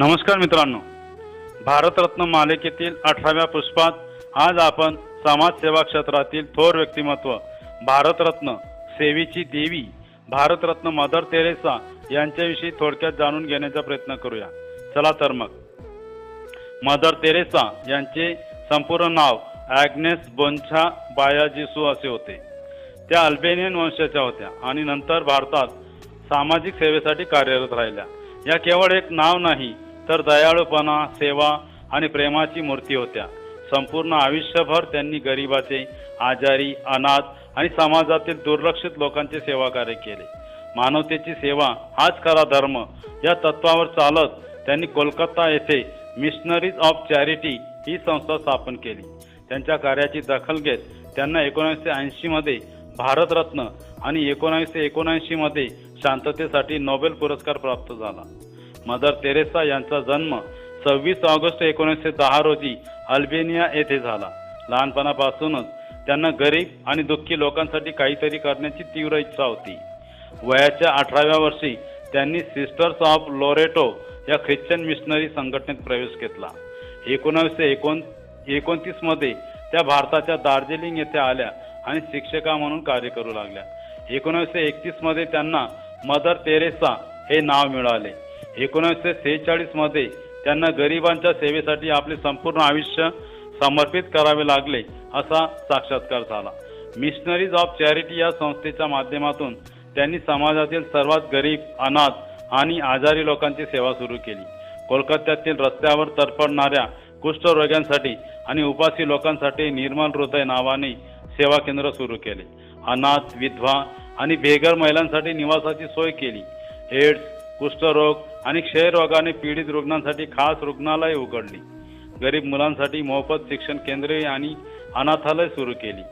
नमस्कार मित्रांनो. भारतरत्न मालिकेतील अठराव्या पुष्पात आज आपण समाजसेवा क्षेत्रातील थोर व्यक्तिमत्व भारतरत्न सेवेची देवी भारतरत्न मदर तेरेसा यांच्याविषयी थोडक्यात जाणून घेण्याचा प्रयत्न करूया. चला तर मग. मदर तेरेसा यांचे संपूर्ण नाव ॲग्नेस बोन्छा बायाजिसू असे होते. त्या अल्बेनियन वंशाच्या होत्या आणि नंतर भारतात सामाजिक सेवेसाठी कार्यरत राहिल्या. या केवळ एक नाव नाही तर दयाळूपणा सेवा आणि प्रेमाची मूर्ती होत्या. संपूर्ण आयुष्यभर त्यांनी गरिबाचे आजारी अनाथ आणि समाजातील दुर्लक्षित लोकांचे सेवा कार्य केले. मानवतेची सेवा हाच खरा धर्म. या तत्वावर चालत त्यांनी कोलकाता येथे मिशनरीज ऑफ चॅरिटी ही संस्था स्थापन केली. त्यांच्या कार्याची दखल घेत त्यांना एकोणीसशे ऐंशी मध्ये भारतरत्न आणि एकोणीसशे एकोणऐंशी मध्ये शांततेसाठी नोबेल पुरस्कार प्राप्त झाला. मदर तेरेसा यांचा जन्म सव्वीस ऑगस्ट एकोणीसशे दहा रोजी अल्बेनिया येथे झाला. लहानपणापासूनच त्यांना गरीब आणि दुःखी लोकांसाठी काहीतरी करण्याची तीव्र इच्छा होती. वयाच्या अठराव्या वर्षी त्यांनी सिस्टर्स ऑफ लोरेटो या ख्रिश्चन मिशनरी संघटनेत प्रवेश घेतला. एकोणीसशे एकोण एकोणतीसमध्ये त्या भारताच्या दार्जिलिंग येथे आल्या आणि शिक्षका म्हणून कार्य करू लागल्या. एकोणीसशे एकतीसमध्ये त्यांना मदर तेरेसा हे नाव मिळाले. एकोणीसशे सेहेचाळीसमध्ये त्यांना गरिबांच्या सेवेसाठी आपले संपूर्ण आयुष्य समर्पित करावे लागले असा साक्षात्कार झाला. मिशनरीज ऑफ चॅरिटी या संस्थेच्या माध्यमातून त्यांनी समाजातील सर्वात गरीब अनाथ आणि आजारी लोकांची सेवा सुरू केली. कोलकात्यातील रस्त्यावर तरपडणाऱ्या कुष्ठरोग्यांसाठी आणि उपासी लोकांसाठी निर्मल हृदय नावाने सेवा केंद्र सुरू केले. अनाथ विधवा आणि बेघर महिलांसाठी निवासाची सोय केली. एड्स कुष्ठरोग आणि क्षयरोगाने पीडित रुग्णांसाठी खास रुग्णालय उघडली. गरीब मुलांसाठी मोफत शिक्षण केंद्रे आणि अनाथालय सुरू केली.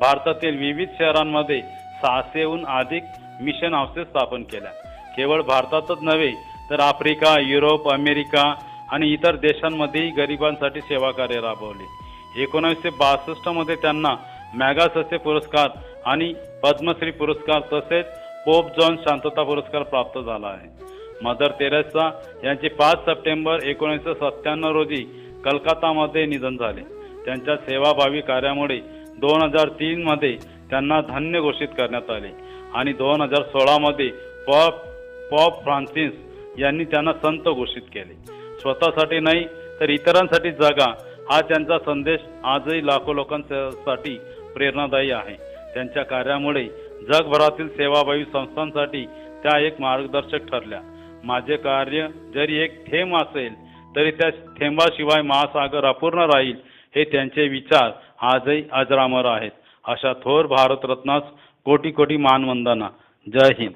भारतातील विविध शहरांमध्ये सहाशेहून अधिक मिशन हाऊसेस स्थापन केल्या. केवळ भारतातच नव्हे तर आफ्रिका युरोप अमेरिका आणि इतर देशांमध्येही गरिबांसाठी सेवा कार्य राबवले. एकोणीसशे बासष्टमध्ये त्यांना मॅगाससे पुरस्कार आणि पद्मश्री पुरस्कार तसेच पोप जॉन शांतता पुरस्कार प्राप्त झाला आहे. मदर तेरेसा यांचे पाच सप्टेंबर एकोणीसशे सत्त्याण्णव रोजी कलकत्तामध्ये निधन झाले. त्यांच्या सेवाभावी कार्यामुळे दोन हजार तीनमध्ये त्यांना धन्य घोषित करण्यात आले आणि दोन हजार सोळामध्ये पॉप पॉप फ्रान्सिस यांनी त्यांना संत घोषित केले. स्वतःसाठी नाही तर इतरांसाठी जगा हा त्यांचा संदेश आजही लाखो लोकांसाठी प्रेरणादायी आहे. त्यांच्या कार्यामुळे जगभरातील सेवाभावी संस्थांसाठी त्या एक मार्गदर्शक ठरल्या. माझे कार्य जरी एक थेंब असेल तरी त्या थेंबाशिवाय महासागर अपूर्ण राहील हे त्यांचे विचार आजही अजरामर आहेत. अशा थोर भारतरत्नास कोटी कोटी मानवंदना. जय हिंद.